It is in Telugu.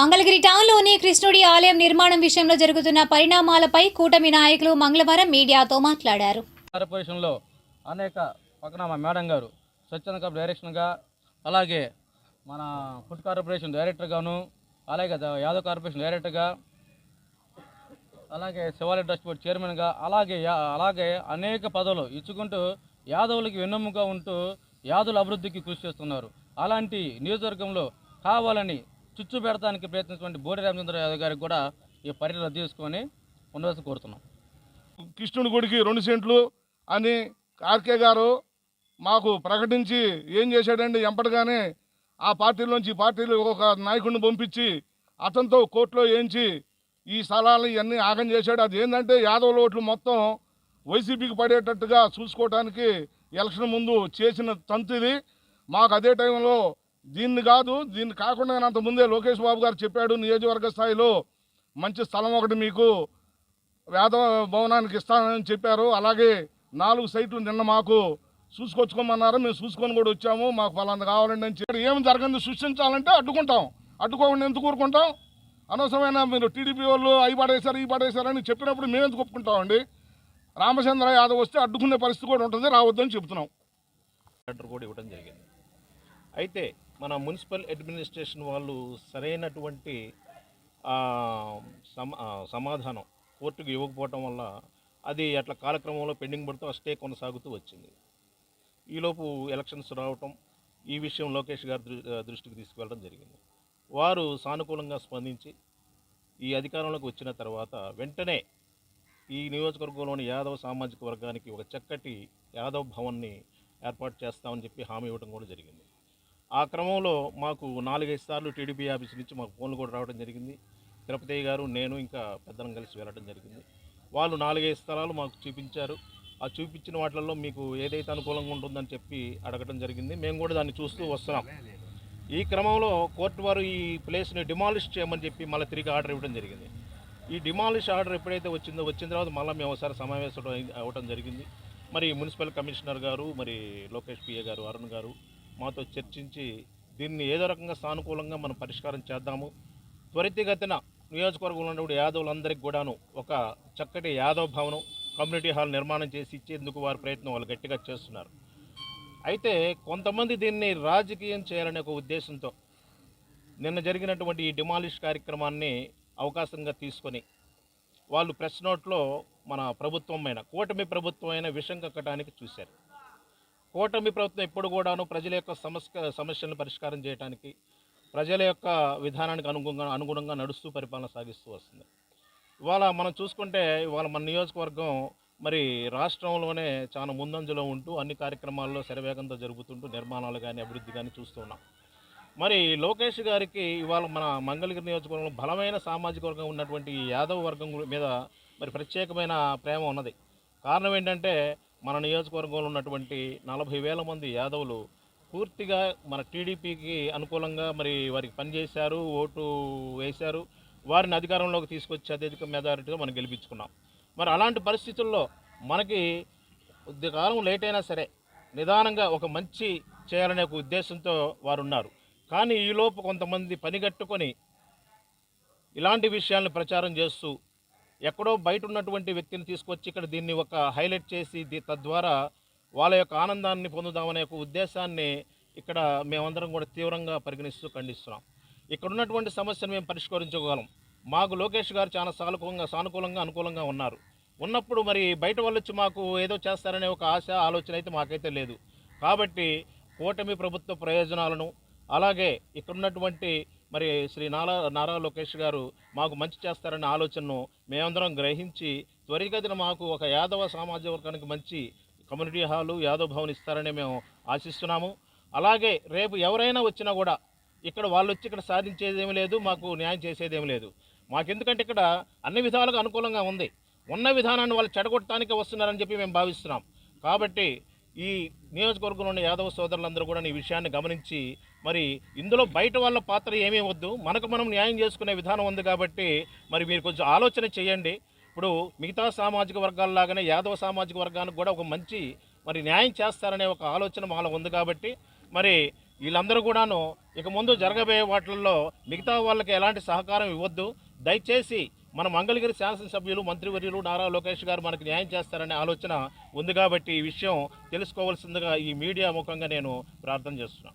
మంగళగిరి టౌన్లోని కృష్ణుడి ఆలయం నిర్మాణం విషయంలో జరుగుతున్న పరిణామాలపై కూటమి నాయకులు మంగళవారం మీడియాతో మాట్లాడారు. కార్పొరేషన్లో అనేక పక్కన మా మేడం గారు స్వచ్ఛంద కప్ డైరెక్షన్గా అలాగే మన ఫుడ్ కార్పొరేషన్ డైరెక్టర్గాను అలాగే యాదవ్ కార్పొరేషన్ డైరెక్టర్గా అలాగే శివాలయ ట్రస్ట్ బోర్డు చైర్మన్గా అలాగే అలాగే అనేక పదవులు ఇచ్చుకుంటూ యాదవులకి వెన్నెముక ఉంటూ యాదవుల అభివృద్ధికి కృషి చేస్తున్నారు. అలాంటి నియోజకవర్గంలో కావాలని చుచ్చు పెడతానికి ప్రయత్నించినటువంటి బోడి రామచంద్ర యాదవ్ గారికి కూడా ఈ పర్యటన రద్దు చేసుకొని ఉండవలసి కోరుతున్నాం. కృష్ణుడి గుడికి రెండు సెంట్లు అని ఆర్కే గారు మాకు ప్రకటించి ఏం చేశాడండి ఎంపటగానే ఆ పార్టీలోంచి పార్టీలు ఒక నాయకుడిని పంపించి అతనితో కోర్టులో వేయించి ఈ స్థలాలను ఇవన్నీ ఆగం చేశాడు. అది ఏంటంటే యాదవుల ఓట్లు మొత్తం వైసీపీకి పడేటట్టుగా చూసుకోవడానికి ఎలక్షన్ ముందు చేసిన తంతిది. మాకు అదే టైంలో దీన్ని కాదు దీన్ని కాకుండా అంత ముందే లోకేష్ బాబు గారు చెప్పాడు నియోజకవర్గ స్థాయిలో మంచి స్థలం ఒకటి మీకు వేద భవనానికి ఇస్తానని చెప్పారు. అలాగే నాలుగు సైట్లు నిన్న మాకు చూసుకొచ్చుకోమన్నారు. మేము చూసుకొని కూడా వచ్చాము. మాకు ఫలాంత కావాలండి అని చెప్పి ఏం జరగంది? సృష్టించాలంటే అడ్డుకుంటాం. అడ్డుకోకుండా ఎందుకు ఊరుకుంటాం? అనవసరమైన మీరు టీడీపీ వాళ్ళు అవి పడేశారు ఈ పడేశారని చెప్పినప్పుడు మేము ఎందుకు ఒప్పుకుంటామండి? రామచంద్ర యాదవ్ వస్తే అడ్డుకునే పరిస్థితి కూడా ఉంటుంది. రావద్దని చెప్తున్నాం కూడా ఇవ్వడం జరిగింది. అయితే మన మున్సిపల్ అడ్మినిస్ట్రేషన్ వాళ్ళు సరైనటువంటి సమ సమాధానం కోర్టుకు ఇవ్వకపోవటం వల్ల అది అట్లా కాలక్రమంలో పెండింగ్ పడుతూ ఆ స్టే కొనసాగుతూ వచ్చింది. ఈలోపు ఎలక్షన్స్ రావటం ఈ విషయం లోకేష్ గారి దృష్టికి తీసుకువెళ్ళడం జరిగింది. వారు సానుకూలంగా స్పందించి ఈ అధికారంలోకి వచ్చిన తర్వాత వెంటనే ఈ నియోజకవర్గంలోని యాదవ సామాజిక వర్గానికి ఒక చక్కటి యాదవ్ భవన్ని ఏర్పాటు చేస్తామని చెప్పి హామీ ఇవ్వడం కూడా జరిగింది. ఆ క్రమంలో మాకు నాలుగైదు సార్లు టీడీపీ ఆఫీస్ నుంచి మాకు ఫోన్లు కూడా రావడం జరిగింది. తిరుపతి గారు నేను ఇంకా పెద్దలను కలిసి వెళ్ళడం జరిగింది. వాళ్ళు నాలుగైదు స్థలాలు మాకు చూపించారు. ఆ చూపించిన వాటిల్లో మీకు ఏదైతే అనుకూలంగా ఉంటుందని చెప్పి అడగడం జరిగింది. మేము కూడా దాన్ని చూస్తూ వస్తున్నాం. ఈ క్రమంలో కోర్టు వారు ఈ ప్లేస్ని డిమాలిష్ చేయమని చెప్పి మళ్ళీ తిరిగి ఆర్డర్ ఇవ్వడం జరిగింది. ఈ డిమాలిష్ ఆర్డర్ ఎప్పుడైతే వచ్చిందో వచ్చిన తర్వాత మళ్ళీ మేము ఒకసారి సమావేశం అవ్వడం జరిగింది. మరి మున్సిపల్ కమిషనర్ గారు మరి లోకేష్ పిఏ గారు అరుణ్ గారు మాతో చర్చించి దీన్ని ఏదో రకంగా సానుకూలంగా మనం పరిష్కారం చేద్దాము. త్వరితగతిన నియోజకవర్గంలో ఉన్న యాదవులందరికీ కూడాను ఒక చక్కటి యాదవ్ భవనం కమ్యూనిటీ హాల్ నిర్మాణం చేసి ఇచ్చేందుకు వారి ప్రయత్నం వాళ్ళు గట్టిగా చేస్తున్నారు. అయితే కొంతమంది దీన్ని రాజకీయం చేయాలనే ఒక ఉద్దేశంతో నిన్న జరిగినటువంటి ఈ డిమాలిష్ కార్యక్రమాన్ని అవకాశంగా తీసుకొని వాళ్ళు ప్రెస్ నోట్లో మన ప్రభుత్వం అయిన కూటమి ప్రభుత్వం అయిన విషం కక్కడానికి చూశారు. కూటమి ప్రభుత్వం ఎప్పుడు కూడాను ప్రజల యొక్క సమస్య సమస్యలను పరిష్కారం చేయడానికి ప్రజల యొక్క విధానానికి అనుగుణంగా అనుగుణంగా నడుస్తూ పరిపాలన సాగిస్తూ వస్తుంది. ఇవాళ మనం చూసుకుంటే ఇవాళ మన నియోజకవర్గం మరి రాష్ట్రంలోనే చాలా ముందంజలో ఉంటూ అన్ని కార్యక్రమాల్లో శరవేగంతో జరుగుతుంటూ నిర్మాణాలు కానీ అభివృద్ధి కానీ చూస్తున్నాం మరి లోకేష్ గారికి ఇవాళ మన మంగళగిరి నియోజకవర్గంలో బలమైన సామాజిక వర్గం ఉన్నటువంటి యాదవ యాదవ్ వర్గం మీద మరి ప్రత్యేకమైన ప్రేమ ఉన్నది. కారణం ఏంటంటే మన నియోజకవర్గంలో ఉన్నటువంటి నలభై వేల మంది యాదవులు పూర్తిగా మన టీడీపీకి అనుకూలంగా మరి వారికి పనిచేశారు ఓటు వేశారు. వారిని అధికారంలోకి తీసుకొచ్చి అత్యధిక మెజారిటీగా మనం గెలిపించుకున్నాం. మరి అలాంటి పరిస్థితుల్లో మనకి కొద్ది కాలం లేట్ అయినా సరే నిదానంగా ఒక మంచి చేయాలనే ఒక ఉద్దేశంతో వారు ఉన్నారు కానీ ఈలోపు కొంతమంది పనిగట్టుకొని ఇలాంటి విషయాలను ప్రచారం చేస్తూ ఎక్కడో బయట ఉన్నటువంటి వ్యక్తిని తీసుకొచ్చి ఇక్కడ దీన్ని ఒక హైలైట్ చేసి తద్వారా వాళ్ళ యొక్క ఆనందాన్ని పొందుదామనే ఒక ఉద్దేశాన్ని ఇక్కడ మేమందరం కూడా తీవ్రంగా పరిగణిస్తూ ఖండిస్తున్నాం. ఇక్కడ ఉన్నటువంటి సమస్యను మేము పరిష్కరించగలం మాకు లోకేష్ గారు చాలా సానుకూలంగా సానుకూలంగా అనుకూలంగా ఉన్నారు. ఉన్నప్పుడు మరి బయట వాళ్ళు వచ్చి మాకు ఏదో చేస్తారనే ఒక ఆశ ఆలోచన అయితే మాకైతే లేదు. కాబట్టి కూటమి ప్రభుత్వ ప్రయోజనాలను అలాగే ఇక్కడ ఉన్నటువంటి మరి శ్రీ నారా నారా లోకేష్ గారు మాకు మంచి చేస్తారనే ఆలోచనను మేమందరం గ్రహించి త్వరితగతిన మాకు ఒక యాదవ సామాజిక వర్గానికి మంచి కమ్యూనిటీ హాలు యాదవ్ భవన్ ఇస్తారని మేము ఆశిస్తున్నాము. అలాగే రేపు ఎవరైనా వచ్చినా కూడా ఇక్కడ వాళ్ళు వచ్చి ఇక్కడ సాధించేదేమీ లేదు మాకు న్యాయం చేసేది లేదు. మాకెందుకంటే ఇక్కడ అన్ని విధాలుగా అనుకూలంగా ఉంది. ఉన్న విధానాన్ని వాళ్ళు చెడగొట్టడానికి వస్తున్నారని చెప్పి మేము భావిస్తున్నాం. కాబట్టి ఈ నియోజకవర్గంలో ఉన్న యాదవ సోదరులందరూ కూడా ఈ విషయాన్ని గమనించి మరి ఇందులో బయట వాళ్ళ పాత్ర ఏమీ వద్దు మనకు మనం న్యాయం చేసుకునే విధానం ఉంది కాబట్టి మరి మీరు కొంచెం ఆలోచన చేయండి. ఇప్పుడు మిగతా సామాజిక వర్గాల్లాగానే యాదవ సామాజిక వర్గానికి కూడా ఒక మంచి మరి న్యాయం చేస్తారనే ఒక ఆలోచన మాలో ఉంది కాబట్టి మరి వీళ్ళందరూ కూడాను ఇక ముందు జరగబోయే వాటిల్లో మిగతా వాళ్ళకి ఎలాంటి సహకారం ఇవ్వద్దు. దయచేసి మన మంగళగిరి శాసనసభ్యులు మంత్రివర్యులు నారా లోకేష్ గారు మనకు న్యాయం చేస్తారనే ఆలోచన ఉంది కాబట్టి ఈ విషయం తెలుసుకోవాల్సిందిగా ఈ మీడియా ముఖంగా నేను ప్రార్థన చేస్తున్నాను.